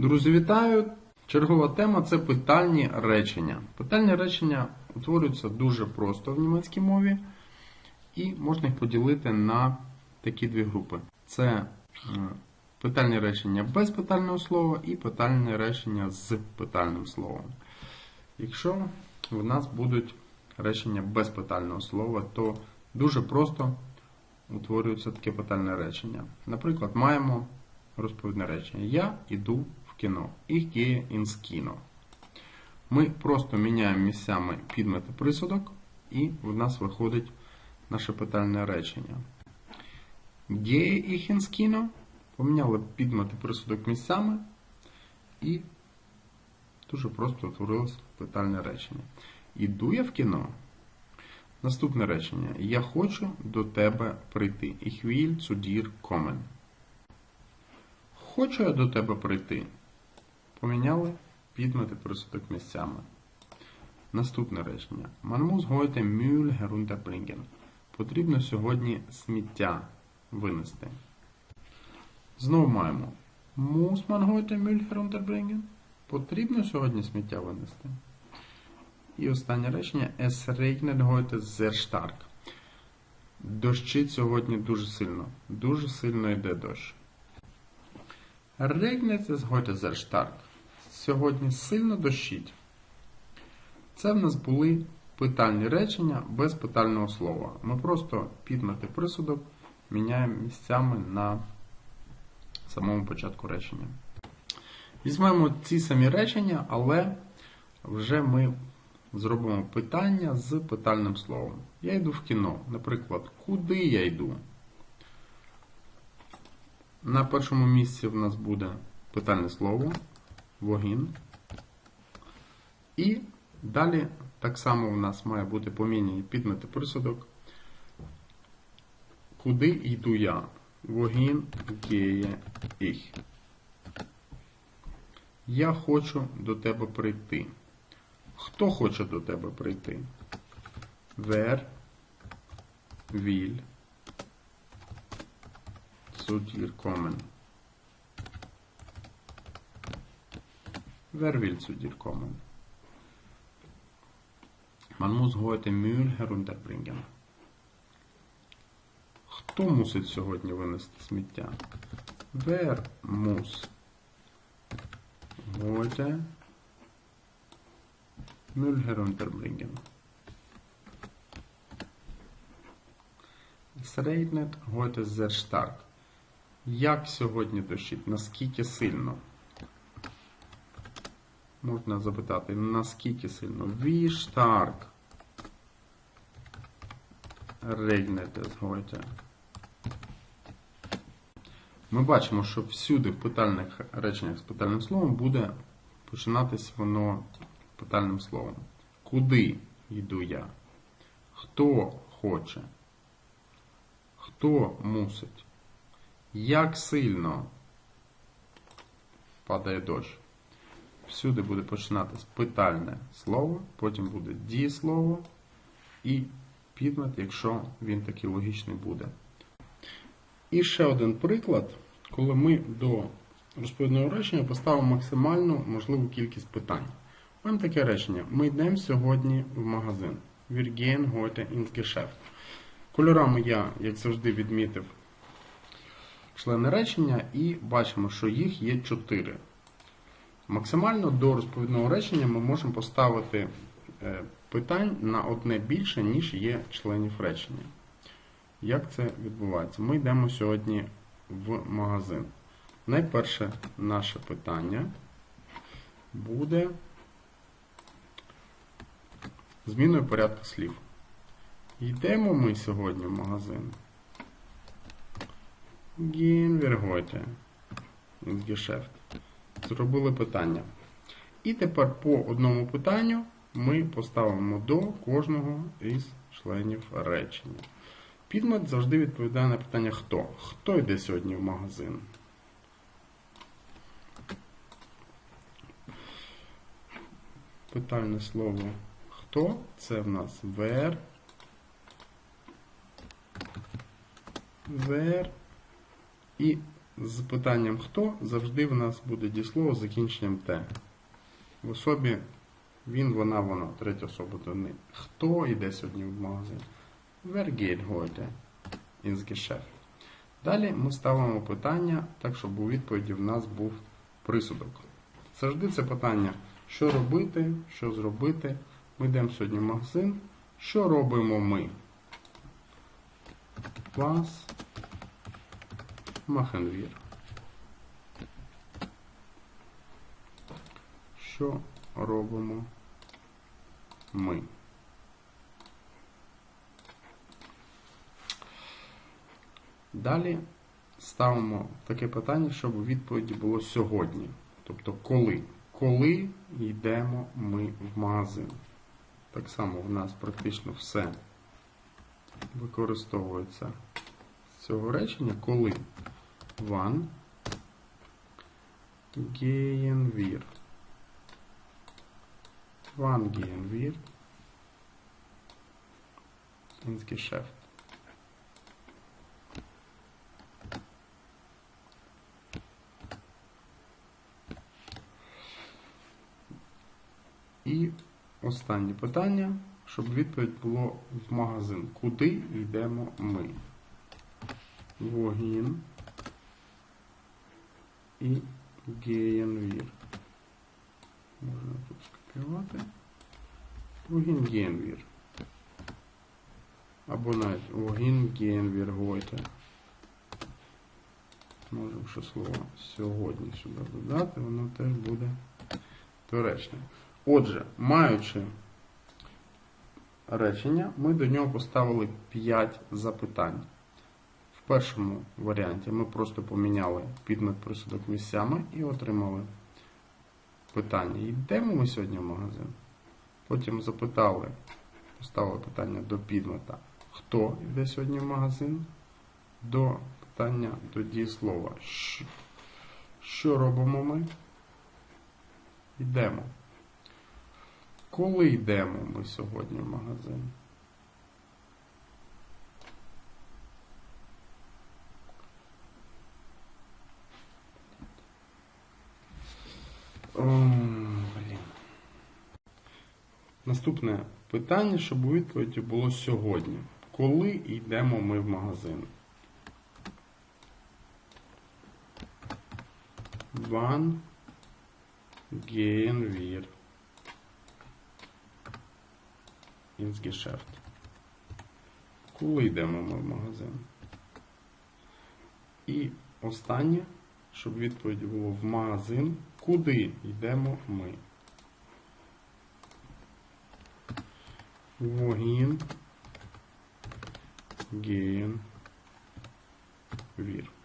Друзі, вітаю! Чергова тема це питальні речення. Питальні речення утворюються дуже просто в німецькій мові, і можна їх поділити на такі дві групи: це е, питальні речення без питального слова і питальні речення з питальним словом. Якщо в нас будуть речення без питального слова, то дуже просто утворюється таке питальне речення. Наприклад, маємо розповідне речення. Я йду в кіно. Ich gehe ins Kino. Ми просто міняємо місцями підмет і присудок, і в нас виходить наше питальне речення. Gehe ich ins Kino. Поміняли підмет і присудок місцями, і дуже просто утворилось питальне речення. Іду я в кіно. Наступне речення. Я хочу до тебе прийти. Ich will zu dir kommen. Хочу я до тебе прийти. Поміняли підмети присудок місцями. Наступне речення. Man muss heute Müll herunterbringen. Потрібно сьогодні сміття винести. Знову маємо. Muss man heute Müll herunterbringen? Потрібно сьогодні сміття винести. І останнє речення. Es regnet heute sehr stark. Дощить сьогодні дуже сильно. Дуже сильно йде дощ. Regnet es heute sehr stark. Сьогодні сильно дощить. Це в нас були питальні речення без питального слова. Ми просто підмети присудок міняємо місцями на самому початку речення. Візьмемо ці самі речення, але вже ми зробимо питання з питальним словом. Я йду в кіно. Наприклад, куди я йду? На першому місці в нас буде питальне слово, вогін. І далі так само в нас має бути поміняні підмети присудок. Куди йду я? Вогін геє їх. Я хочу до тебе прийти. Хто хоче до тебе прийти? Wer will zu dir Wer will zu dir kommen? Man muss heute Müll herunterbringen. Хто мусить сьогодні винести сміття? Wer muss heute Müll herunterbringen? Es regnet heute sehr stark. Як сьогодні дощить? Наскільки сильно? Можна запитати, наскільки сильно? Wie stark regnet es heute? Ми бачимо, що всюди в питальних реченнях з питальним словом буде починатись воно питальним словом. Куди йду я? Хто хоче? Хто мусить? Як сильно падає дощ? Всюди буде починатись питальне слово, потім буде дієслово і підмет, якщо він такий логічний буде. І ще один приклад, коли ми до розповідного речення поставимо максимальну можливу кількість питань. Маємо таке речення. Ми йдемо сьогодні в магазин. Wir gehen heute ins Geschäft. Кольорами я, як завжди, відмітив члени речення і бачимо, що їх є 4. Максимально до розповідного речення ми можемо поставити е, питань на одне більше, ніж є членів речення. Як це відбувається? Ми йдемо сьогодні в магазин. Найперше наше питання буде зміною порядку слів. Йдемо ми сьогодні в магазин. Wir Geschäft. Зробили питання. І тепер по одному питанню ми поставимо до кожного із членів речення. Підмет завжди відповідає на питання хто. Хто йде сьогодні в магазин? Питальне слово хто? Це в нас wer. Wer. І з питанням хто завжди в нас буде дієслово з закінченням Т. В особі він, вона, вона, третя особа до них. Хто йде сьогодні в магазин? Wer geht heute ins Geschäft? Далі ми ставимо питання так, щоб у відповіді в нас був присудок. Завжди це питання, що робити, що зробити. Ми йдемо сьогодні в магазин. Що робимо ми? Was machen wir? Що робимо ми? Далі ставимо таке питання, щоб у відповіді було сьогодні. Тобто коли? Коли йдемо ми в магазин? Так само в нас практично все використовується з цього речення, коли wir. Wann gehen wir ins Geschäft? І останнє питання, щоб відповідь було в магазин. Куди йдемо ми? Wohin і wir. Можна тут скопіювати. Wohin gehen wir. Або навіть wohin gehen. Можемо ще слово сьогодні сюди додати, воно теж буде доречне. Отже, маючи речення, ми до нього поставили 5 запитань. В першому варіанті ми просто поміняли підмет присудок місцями і отримали питання. Йдемо ми сьогодні в магазин? Потім запитали, поставили питання до підмета, хто йде сьогодні в магазин? До питання до дієслова. Що, що робимо ми? Йдемо. Коли йдемо ми сьогодні в магазин? Наступне питання, щоб у відповіді було сьогодні. Коли йдемо ми в магазин? Wann gehen wir ins Geschäft? Коли йдемо ми в магазин? І останнє, щоб відповідь було в магазин, куди йдемо ми? Wohin gehen wir?